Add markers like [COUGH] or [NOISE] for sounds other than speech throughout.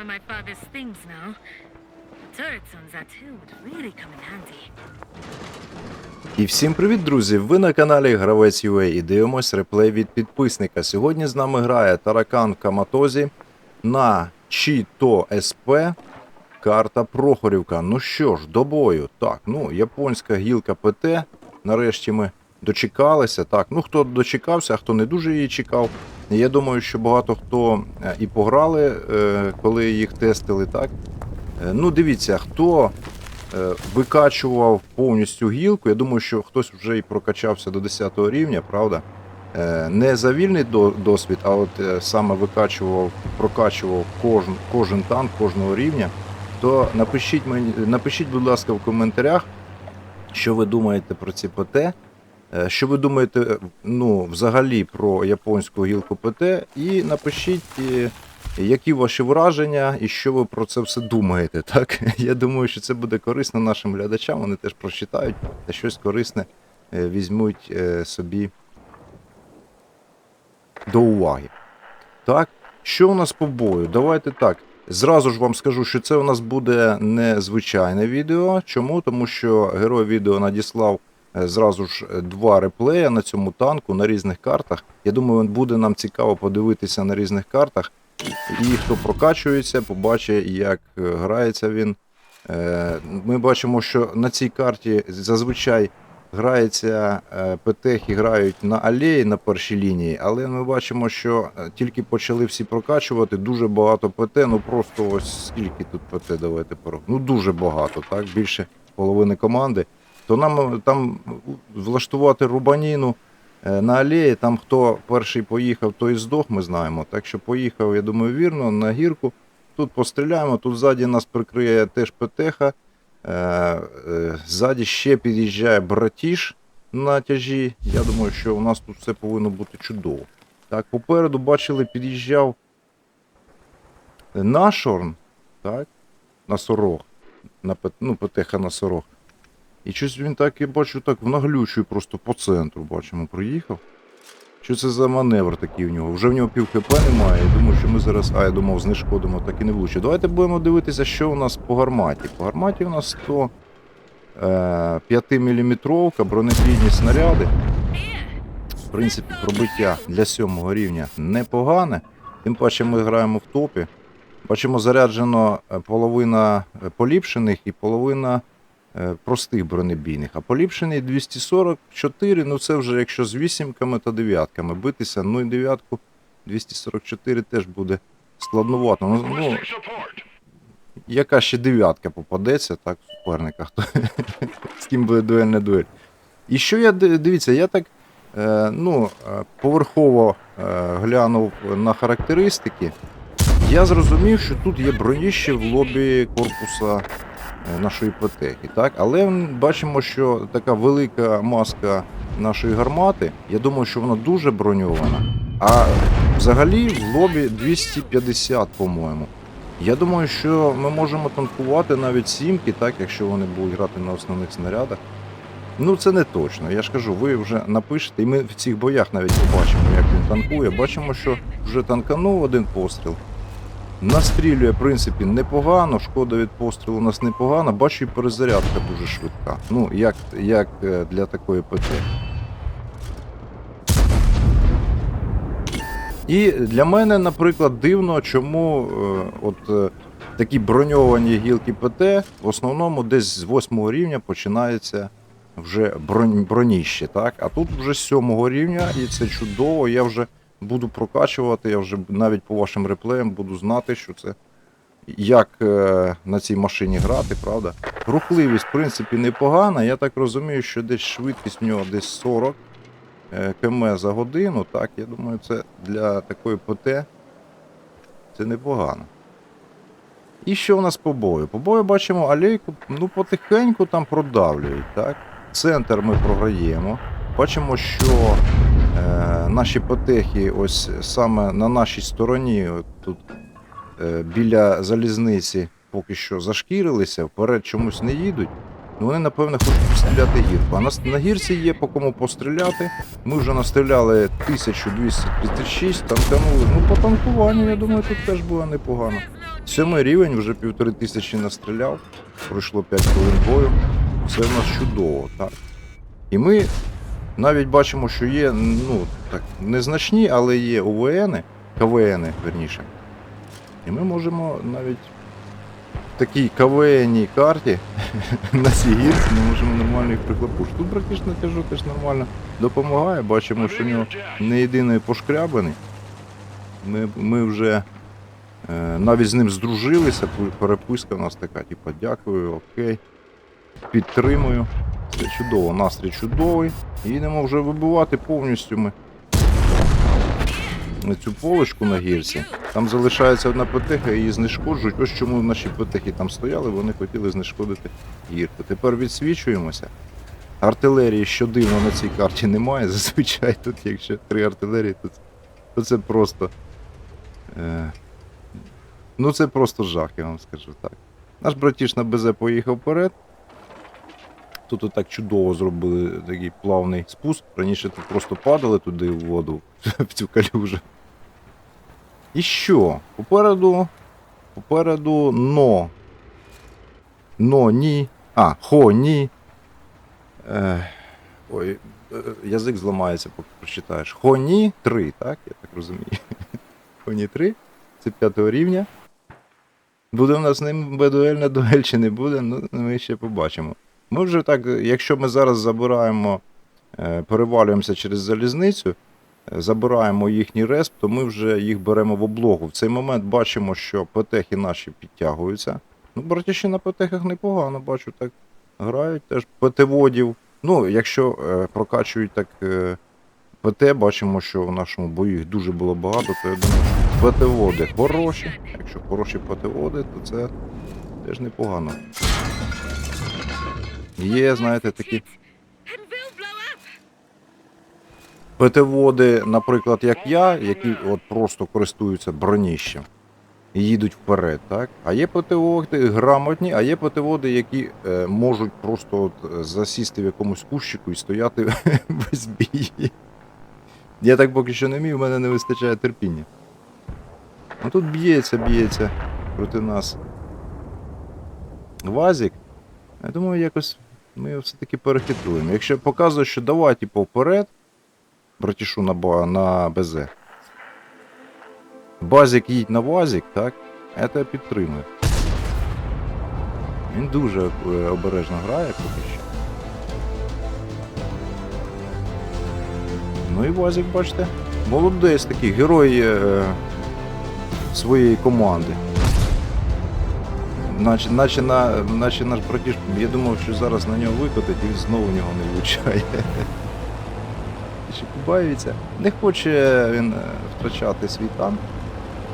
of my father's things now. Turrets on that hill would really come in handy. І всім привіт, друзі! Ви на каналі Гравець UA і дивимось реплей від підписника. Сьогодні з нами грає Таракан Каматозі на Чіто СП. Карта Прохорівка. Ну що ж, до бою. Так, ну, японська гілка ПТ. Нарешті ми дочекалися. Так, ну хто дочекався, а хто не дуже її чекав. Я думаю, що багато хто е, і пограли, е, коли їх тестили, так. Е, Ну, дивіться, хто викачував повністю гілку. Я думаю, що хтось вже і прокачався до 10 рівня, правда? Не за вільний досвід, а от саме викачував, прокачував кожен, кожен танк кожного рівня. То напишіть мені, напишіть, будь ласка, в коментарях, що ви думаєте про ці ПТ. Е, Що ви думаєте ну, взагалі про японську гілку ПТ, і напишіть, які ваші враження і що ви про це все думаєте. [LAUGHS] Так? Я думаю, що це буде корисно нашим глядачам. Вони теж прочитають та щось корисне е, візьмуть е, собі до уваги. Так, що у нас по бою? Давайте так. Зразу ж вам скажу, що це у нас буде незвичайне відео. Чому? Тому що герой відео надіслав зразу ж е, два реплея на цьому танку на різних картах. Я думаю, буде нам цікаво подивитися на різних картах. І хто прокачується, побачить, як е, грається він. Е, Ми бачимо, що на цій карті зазвичай грається е, ПТХи грають на алеї на першій лінії, але ми бачимо, що е, тільки почали всі прокачувати дуже багато ПТ. Ну просто ось скільки тут ПТ, давайте порахуємо. Ну дуже багато, так більше половини команди. То нам е, там влаштувати рубаніну е, на алеї, там хто перший поїхав, той здох, ми знаємо. Так що поїхав, я думаю, вірно, на гірку. Тут постріляємо, тут ззаді нас прикриє теж е, Ззаді ще під'їжджає братіш на тяжі. Я думаю, що у нас тут все повинно бути чудово. Так, попереду бачили, під'їжджав Нашорн, так, на сорог. На, ну, ПТХ на сорог. І щось він так, я бачу, так в наглючую просто по центру, бачимо, проїхав. Що це за маневр такий в нього? Вже в нього пів хп немає. Я думаю, що ми зараз. А, я думав, знешкодимо, так і не влучить. Давайте будемо дивитися, що у нас по гарматі. По гарматі у нас 100 е, 5 мм бронебійні снаряди. В принципі, пробиття для сьомого рівня непогане. Тим паче ми граємо в топі. Бачимо, заряджено е, половина е, поліпшених і половина простих бронебійних. А поліпшений 244, ну це вже якщо з вісімками та дев'ятками битися. Ну і дев'ятку 244 теж буде складновато. Ну, ну, яка ще дев'ятка попадеться, так, в суперниках, то з ким буде дуель не дуель. І що я дивіться, я так е, ну, е, поверхово е, глянув на характеристики. Я зрозумів, що тут є броніще в лобі корпуса е, нашої ПТХи, так? Але бачимо, що така велика маска нашої гармати, я думаю, що вона дуже броньована. А взагалі в лобі 250, по-моєму. Я думаю, що ми можемо танкувати навіть сімки, так, якщо вони будуть грати на основних снарядах. Ну, це не точно. Я ж кажу, ви вже напишете, і ми в цих боях навіть побачимо, як він танкує. Бачимо, що вже танканув один постріл. Настрілює, в принципі, непогано, шкода від пострілу у нас непогана. Бачу, і перезарядка дуже швидка. Ну, як, як е, для такої ПТ. І для мене, наприклад, дивно, чому е, от е, такі броньовані гілки ПТ в основному десь з 8 рівня починається вже бронь, броніще, так? А тут вже з 7 рівня, і це чудово. Я вже буду прокачувати, я вже навіть по вашим реплеям буду знати, що це як е, на цій машині грати, правда? Рухливість, в принципі, непогана. Я так розумію, що десь швидкість в нього десь 40 е, км за годину. Так, я думаю, це для такої ПТ це непогано. І що у нас по бою? По бою бачимо алейку, ну потихеньку там продавлюють, так? Центр ми програємо. Бачимо, що наші потехи, ось саме на нашій стороні, от тут е, біля залізниці, поки що зашкірилися, вперед чомусь не їдуть. Ну, вони, напевно, хочуть постріляти гірку. А на, на гірці є по кому постріляти. Ми вже настріляли 1236, танканули. Ну, по танкуванню, я думаю, тут теж було непогано. Сьомий рівень, вже півтори тисячі настріляв, пройшло 5 хвилин бою. Все в нас чудово, так. І ми навіть бачимо, що є, ну, так, незначні, але є ОВНи, КВНи, верніше. І ми можемо навіть в такій КВНій карті [LAUGHS] на цій гірці ми можемо нормально їх приклепушити. Тут братіш на тяжу теж нормально допомагає, бачимо, що в нього не єдиний пошкрябаний. Ми, ми вже е, навіть з ним здружилися, переписка у нас така, типу, дякую, окей, підтримую. Все чудово, настрій чудовий. І йдемо вже вибивати повністю ми на цю полочку на гірці. Там залишається одна петеха, її знешкоджують. Ось чому наші петехи там стояли, вони хотіли знешкодити гірку. Тепер відсвічуємося. Артилерії, що дивно, на цій карті немає. [LAUGHS] Зазвичай тут, якщо три артилерії, то, це- то це просто. Е, ну це просто жах, я вам скажу так. Наш братіш на БЗ поїхав вперед. Тут отак чудово зробили такий плавний спуск. Раніше тут просто падали туди в воду, [LAUGHS] в цю калюжу. І що? Попереду. Попереду но. Но, ні. А, хо, ні. Е, ой, е, язик зламається, поки прочитаєш. Хоні 3, так? Я так розумію. [LAUGHS] Хоні 3. Це п'ятого рівня. Буде в нас ним дуельна дуель чи не буде, ну ми ще побачимо. Ми вже так, якщо ми зараз забираємо, е, перевалюємося через залізницю, е, забираємо їхній респ, то ми вже їх беремо в облогу. В цей момент бачимо, що петехи наші підтягуються. Ну, братіші на петехах непогано, бачу, так грають теж ПТ-водів. Ну, якщо е, прокачують так е, ПТ, бачимо, що в нашому бою їх дуже було багато, то я думаю, що ПТ-води хороші. Якщо хороші ПТ-води, то це теж непогано. Є, знаєте, такі. ПТ-води, наприклад, як я, які от просто користуються броніщем і їдуть вперед, так? А є ПТ-води грамотні, а є ПТ-води, які е, можуть просто от, засісти в якомусь кущику і стояти [LAUGHS] без бій. Я так поки що не вмію, в мене не вистачає терпіння. Ну тут б'ється, б'ється проти нас. Вазік. Я думаю, якось ми його все-таки перехитруємо. Якщо показує, що давай, типу, вперед, братішу на, на БЗ. Базік їдь на вазік, так? Я тебе підтримую. Він дуже е, обережно грає поки що. Ну і Вазік, бачите, молодець такий герой е, своєї команди. Наче, наче, на, наче наш братіш, я думав, що зараз на нього викотить і він знову в нього не влучає. [LAUGHS] Побаюється. Не хоче він е, втрачати свій танк,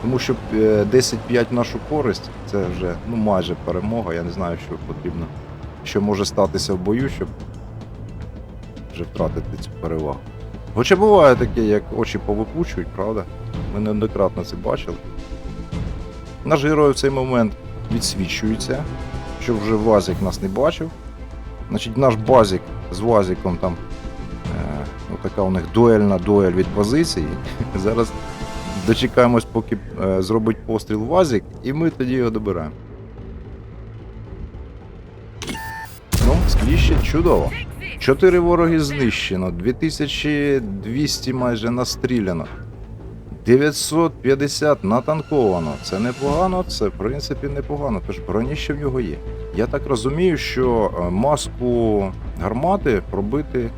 тому що е, 10-5 в нашу користь це вже ну, майже перемога. Я не знаю, що потрібно, що може статися в бою, щоб вже втратити цю перевагу. Хоча буває таке, як очі повипучують, правда? Ми неоднократно це бачили. Наш герой в цей момент відсвічується, що вже Вазік нас не бачив. Значить, наш базік з Вазіком там е, ну, така у них дуельна дуель від позиції. [LAUGHS] Зараз дочекаємось, поки е, зробить постріл Вазік, і ми тоді його добираємо. Ну, скліще чудово. Чотири вороги знищено, 2200 майже настріляно. 950 натанковано. Це непогано, це в принципі непогано, тож броніще в нього є. Я так розумію, що е, маску гармати пробити,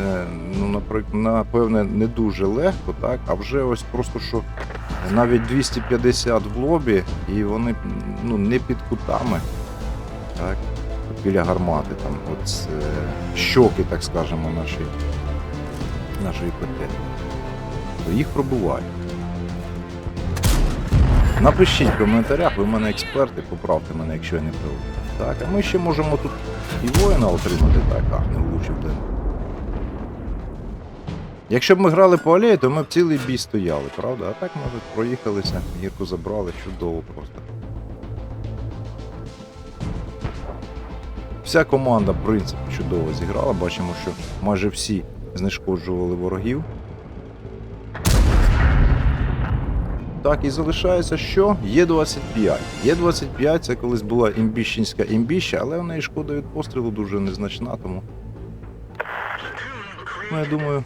е, ну, наприклад, напевне, не дуже легко, так? А вже ось просто що навіть 250 в лобі, і вони ну, не під кутами. Так? Біля гармати, там, от е, щоки, так скажемо, наші, нашої ПТ то їх пробувають. Напишіть в коментарях, ви мене експерти, поправте мене, якщо я не правий. Так, а ми ще можемо тут і воїна отримати, так, а, не влучив блин. Якщо б ми грали по алеї, то ми б цілий бій стояли, правда? А так ми тут проїхалися, гірку забрали, чудово просто. Вся команда, в принципі, чудово зіграла. Бачимо, що майже всі знешкоджували ворогів. Так, і залишається що? Є-25. Є-25 це колись була імбіщенська імбіща, але в неї шкода від пострілу дуже незначна, тому. Ну, я думаю.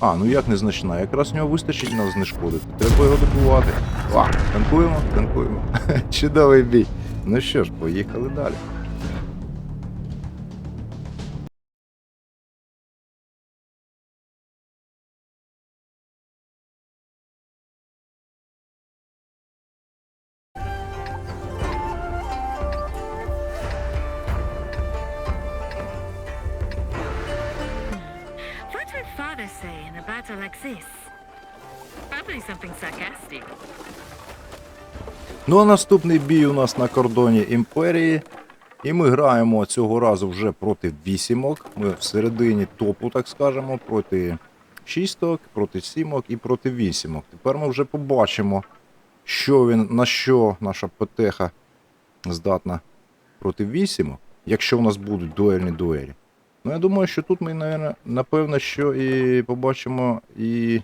А, ну як незначна? Якраз нього вистачить нас знешкодити. Треба його добувати. А, танкуємо, танкуємо. [LAUGHS] Чудовий бій. Ну що ж, поїхали далі. Father say in a battle like this? Probably something sarcastic. Ну а наступний бій у нас на кордоні імперії. І ми граємо цього разу вже проти вісімок. Ми всередині топу, так скажемо, проти шісток, проти сімок і проти вісімок. Тепер ми вже побачимо, що він, на що наша ПТХ здатна проти вісімок, якщо у нас будуть дуельні дуелі. Ну, я думаю, що тут ми, напевно, що і побачимо і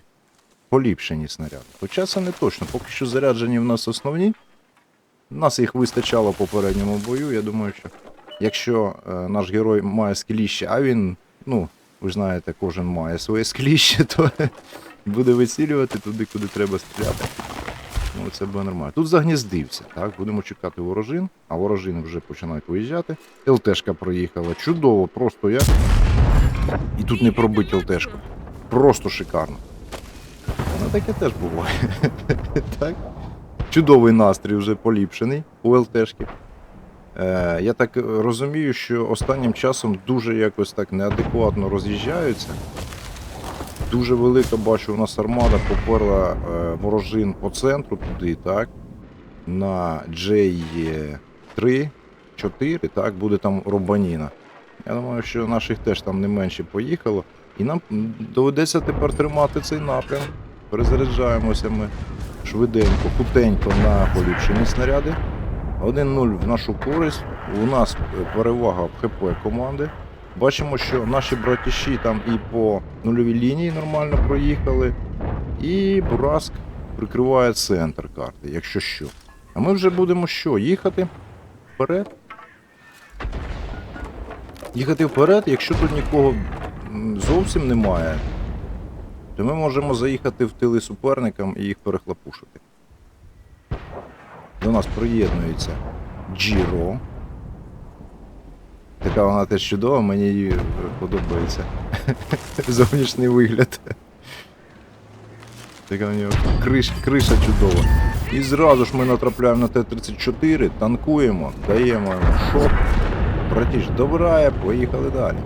поліпшені снаряди. Хоча це не точно, поки що заряджені в нас основні. У Нас їх вистачало в попередньому бою. Я думаю, що якщо е, наш герой має скеліще, а він, ну, ви ж знаєте, кожен має своє скеліще, [LAUGHS] то буде вицілювати туди, куди треба стріляти. Ну, це буде нормально. Тут загніздився, так? Будемо чекати ворожин, а ворожини вже починають виїжджати. ЛТшка проїхала. Чудово, просто як. І тут не пробить ЛТшку. Просто шикарно. Ну таке теж буває. [LAUGHS] так? Чудовий настрій вже поліпшений у ЛТшки. Е, я так розумію, що останнім часом дуже якось так неадекватно роз'їжджаються. Дуже велика, бачу, у нас армада поперла е, ворожин по центру туди, так? На J3, 4, так, буде там Робаніна. Я думаю, що наших теж там не менше поїхало. І нам доведеться тепер тримати цей напрям. Перезаряджаємося ми швиденько, хутенько на поліпшені снаряди. 1-0 в нашу користь. У нас е, перевага в ХП команди. Бачимо, що наші братіші там і по нульовій лінії нормально проїхали. І Бураск прикриває центр карти, якщо що. А ми вже будемо що? Їхати вперед. Їхати вперед, якщо тут нікого зовсім немає, то ми можемо заїхати в тили суперникам і їх перехлопушити. До нас приєднується Джіро. Така вона теж чудова, мені її е, подобається. [LAUGHS] Зовнішній вигляд. Така в нього криш, криша чудова. І зразу ж ми натрапляємо на Т-34, танкуємо, даємо йому шок. Братіш, добирає, поїхали далі.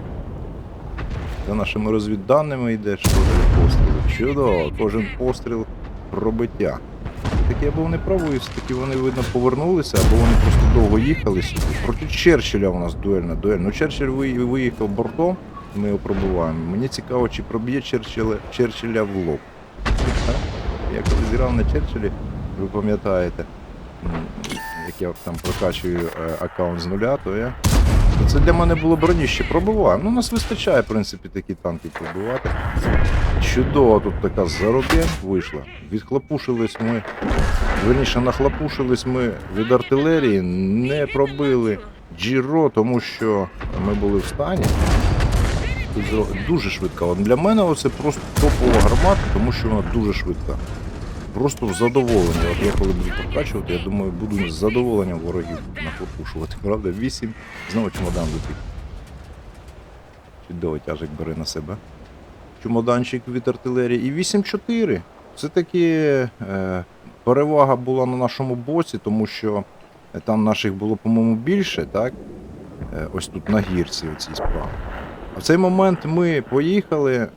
За нашими розвідданими йде що постріли. Чудово, кожен постріл пробиття. Так я був неправий, таки вони, видно, повернулися, або вони просто довго їхали сюди. Проти Черчилля у нас дуельна дуель. Ну Черчилль ви- виїхав бортом, ми його пробуваємо. Мені цікаво, чи проб'є Черчилля, Черчилля в лоб. Я коли зіграв на Черчиллі, ви пам'ятаєте, як я там прокачую е, аккаунт з нуля, то я. То Це для мене було броніще. Пробиваємо. Ну, нас вистачає, в принципі, такі танки пробивати. Чудово тут така заробін вийшла. Відхлопушились ми. Верніше, нахлопушились ми від артилерії, не пробили Джіро, тому що ми були в стані. Дуже швидка. Для мене це просто топова гармата, тому що вона дуже швидка. Просто в задоволення. От я коли буду прокачувати, я думаю, буду з задоволенням ворогів нахлопушувати. Правда, 8. Знову чемодан летить. Чудовий тяжик бере на себе. Чемоданчик від артилерії. І 8-4. Це таки е, перевага була на нашому боці, тому що е, там наших було, по-моєму, більше, так? Е, ось тут на гірці оцій справі. В цей момент ми поїхали, е,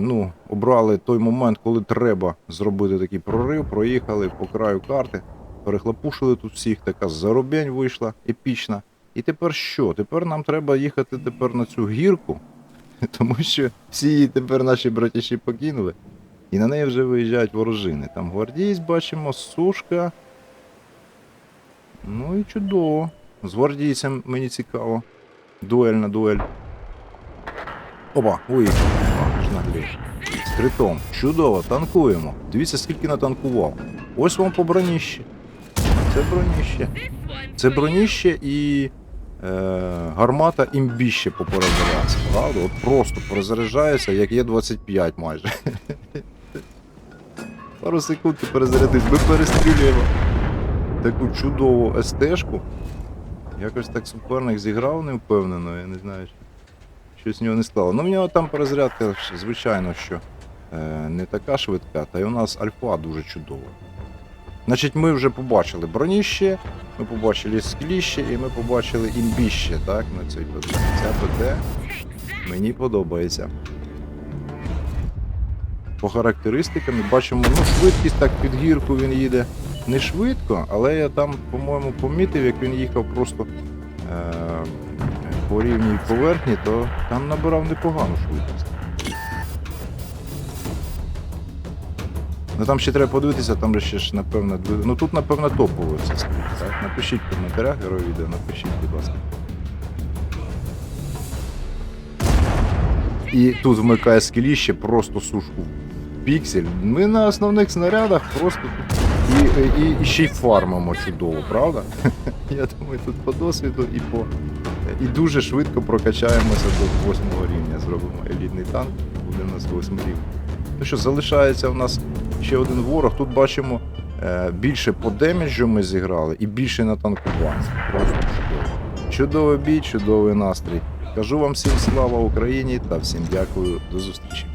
ну, обрали той момент, коли треба зробити такий прорив, проїхали по краю карти, перехлопушили тут всіх, така заробень вийшла епічна. І тепер що? Тепер нам треба їхати тепер на цю гірку, [LAUGHS] тому що всі її тепер наші братіші покинули. І на неї вже виїжджають ворожини. Там гвардієць бачимо, сушка. Ну і чудово. З гвардійцем мені цікаво. Дуель на дуель. Опа, ж. З критом. Чудово, танкуємо. Дивіться, скільки натанкував. Ось вам по броніще. Це броніще. Це броніще і е, гармата імбіще по перезарядці. Правда? От просто перезаряджається, як є 25 майже. Пару секунд і перезарядись. Ми перестрілюємо таку чудову СТ-шку. Якось так суперник зіграв невпевнено, я не знаю, що- що з нього не стало. Ну, в нього там перезарядка, звичайно, що е, не така швидка, та й у нас альфа дуже чудова. Значить, ми вже побачили броніще, ми побачили скліще і ми побачили імбіще, так, на цій ПД. Ця ПД мені подобається. По характеристикам бачимо, ну, швидкість так під гірку він їде не швидко, але я там, по-моєму, помітив, як він їхав просто е- по рівній поверхні, то там набирав непогану швидкість. Ну там ще треба подивитися, там ще ж, напевно, ну тут, напевно, топово все стоїть, так? Напишіть в коментарях герой відео, напишіть, будь ласка. І тут вмикає скеліще просто сушку в піксель. Ми на основних снарядах просто і, і, і ще й фармимо чудово, правда? [LAUGHS] Я думаю, тут по досвіду і по. І дуже швидко прокачаємося до восьмого рівня. Зробимо елітний танк, буде у нас восьмий рівень. Ну що, залишається у нас ще один ворог. Тут бачимо е, більше по демеджу ми зіграли і більше на танкуванні. Просто чудово. Чудовий бій, чудовий настрій. Кажу вам всім слава Україні та всім дякую. До зустрічі.